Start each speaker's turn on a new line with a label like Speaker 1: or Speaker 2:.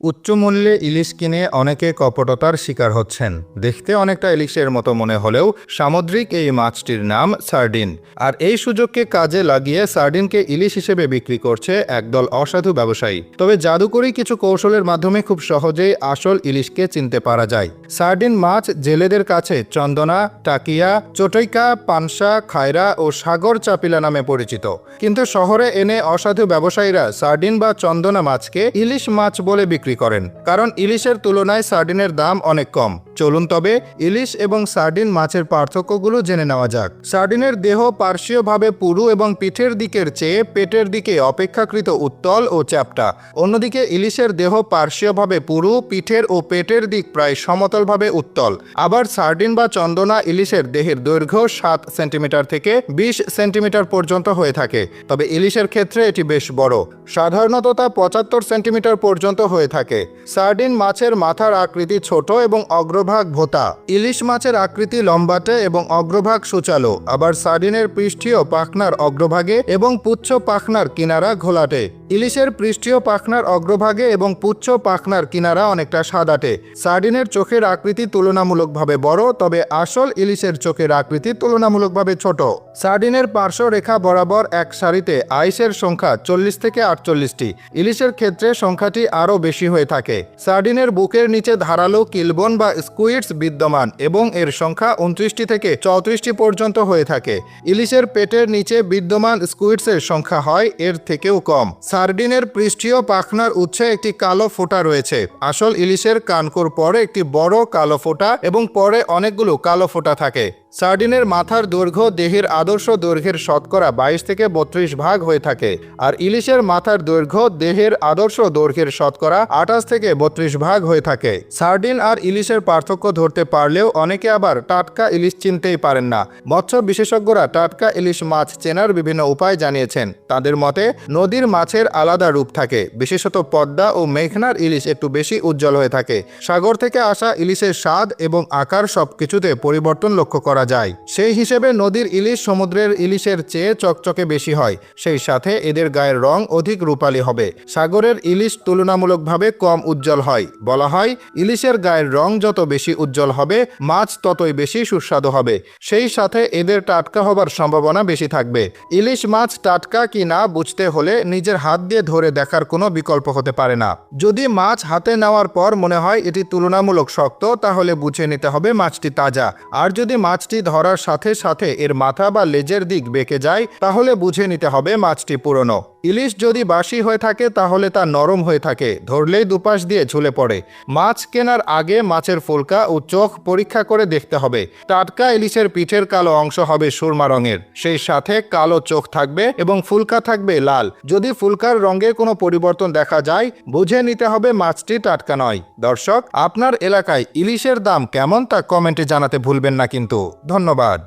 Speaker 1: উচ্চ মূল্যে ইলিশ কিনে অনেকে কপটতার শিকার হচ্ছেন। দেখতে অনেকটা ইলিশের মতো মনে হলেও সামুদ্রিক এই মাছটির নাম সার্ডিন। আর এই সুযোগকে কাজে লাগিয়ে সার্ডিনকে ইলিশ হিসেবে বিক্রি করছে একদল অসাধু ব্যবসায়ী। তবে জাদুকরী কিছু কৌশলের মাধ্যমে খুব সহজেই আসল ইলিশকে চিনতে পারা যায়। সার্ডিন মাছ জেলেদের কাছে চন্দনা, টাকিয়া চটৈকা পানসা, খায়রা ও সাগর চাপিলা নামে পরিচিত। কিন্তু শহরে এনে অসাধু ব্যবসায়ীরা সার্ডিন বা চন্দনা মাছকে ইলিশ মাছ বলে বিক্রি করেন। কারণ ইলিশের তুলনায় সার্ডিনের দাম অনেক কম। চলুন তবে ইলিশ এবং সার্ডিন মাছের পার্থক্যগুলো জেনে নেওয়া যাক। সার্ডিনের দেহ পার্শ্বীয়ভাবে পুরু এবং পিঠের দিকের চেয়ে পেটের দিকে অপেক্ষাকৃত উত্তল ও চ্যাপ্টা। অন্যদিকে ইলিশের দেহ পার্শ্বীয়ভাবে পুরু, পিঠের ও পেটের দিক প্রায় সমতলভাবে উত্তল। আবার সার্ডিন বা চন্দনা ইলিশের দেহের দৈর্ঘ্য সাত সেন্টিমিটার থেকে বিশ সেন্টিমিটার পর্যন্ত হয়ে থাকে। তবে ইলিশের ক্ষেত্রে এটি বেশ বড়। সাধারণত তা পঁচাত্তর সেন্টিমিটার পর্যন্ত হয়ে থাকে। সার্ডিন মাছের মাথার আকৃতি ছোট এবং অগ্রভাগ ভোতা। ইলিশ মাছের আকৃতি লম্বাটে এবং অগ্রভাগ সূচালো, আবার সার্ডিনের পৃষ্ঠীয় পাখনার অগ্রভাগে এবং পুচ্ছ পাখনার কিনারা ঘোলাটে। ইলিশের পৃষ্ঠীয় পাখনার অগ্রভাগে এবং পুচ্ছ পাখনার কিনারা অনেকটা সাদাটে। সার্ডিনের চোখের আকৃতি তুলনামূলকভাবে বড়, তবে আসল ইলিশের চোখের আকৃতি তুলনামূলকভাবে ছোট। সার্ডিনের পার্শ্ব রেখা বরাবর এক সারিতে আইসের সংখ্যা চল্লিশ থেকে আটচল্লিশটি। ইলিশের ক্ষেত্রে সংখ্যাটি আরও বেশি হয়ে থাকে। সার্ডিনের বুকের নিচে ধারালো কিলবন বা স্কুইডস বিদ্যমান এবং এর সংখ্যা উনত্রিশটি থেকে চৌত্রিশটি পর্যন্ত হয়ে থাকে। ইলিশের পেটের নিচে বিদ্যমান স্কুইডসের সংখ্যা হয় এর থেকেও কম। সার্ডিনের পৃষ্ঠীয় পাখনার উচ্ছে একটি কালো ফোঁটা রয়েছে। আসল ইলিশের কানকোর পরে একটি বড় কালো ফোঁটা এবং পরে অনেকগুলো কালো ফোঁটা থাকে। সার্ডিনের মাথার দৈর্ঘ্য, দেহের আদর্শ দৈর্ঘ্যের শতকরা বাইশ থেকে বত্রিশ ভাগ হয়ে থাকে। আর ইলিশের মাথার দৈর্ঘ্য, দেহের আদর্শ দৈর্ঘ্যের শতকরা আঠাশ থেকে বত্রিশ ভাগ হয়ে থাকে। সার্ডিন আর ইলিশের পার্থক্য ধরতে পারলেও অনেকে আবার টাটকা ইলিশ চিনতেই পারেন না। মৎস্য বিশেষজ্ঞরা টাটকা ইলিশ মাছ চেনার বিভিন্ন উপায় জানিয়েছেন। তাদের মতে, নদীর মাছের আলাদা রূপ থাকে। বিশেষত পদ্মা ও মেঘনার ইলিশ একটু বেশি উজ্জ্বল হয়ে থাকে। সাগর থেকে আসা ইলিশের স্বাদ এবং আকার সবকিছুতে পরিবর্তন লক্ষ্য করা যায়। সেই হিসেবে নদীর ইলিশ সমুদ্রের ইলিশের চেয়ে চকচকে বেশি হয়। সেই সাথে এদের গায়ের রং অধিক রূপালী হবে। সাগরের ইলিশ তুলনামূলকভাবে কম উজ্জ্বল হয়। বলা হয়, ইলিশের গায়ের রং যত বেশি উজ্জ্বল হবে, মাছ ততই বেশি সুস্বাদু হবে। সেই সাথে এদের টাটকা হবার সম্ভাবনা বেশি থাকবে। ইলিশ মাছ টাটকা কি না বুঝতে হলে নিজের হাত দিয়ে ধরে দেখার কোনো বিকল্প হতে পারে না। যদি মাছ হাতে নেওয়ার পর মনে হয় এটি তুলনামূলক শক্ত, তাহলে বুঝে নিতে হবে মাছটি তাজা। আর যদি মাছটি ধরার সাথে সাথে এর মাথা বা লেজের দিক বেঁকে যায়, তাহলে বুঝে নিতে হবে মাছটি পুরনো। ইলিশ যদি বাসি হয়ে থাকে, তাহলে তা নরম হয়ে থাকে। ধরলেই দুপাশ দিয়ে ঝুলে পড়ে। মাছ কেনার আগে মাছের ফুলকা ও চোখ পরীক্ষা করে দেখতে হবে। টাটকা ইলিশের পিঠের কালো অংশ হবে সুরমা রঙের। সেই সাথে কালো চোখ থাকবে এবং ফুলকা থাকবে লাল। যদি ফুলকার রঙে কোনো পরিবর্তন দেখা যায়, বুঝে নিতে হবে মাছটি টাটকা নয়। দর্শক, আপনার এলাকায় ইলিশের দাম কেমন তা কমেন্টে জানাতে ভুলবেন না কিন্তু। ধন্যবাদ।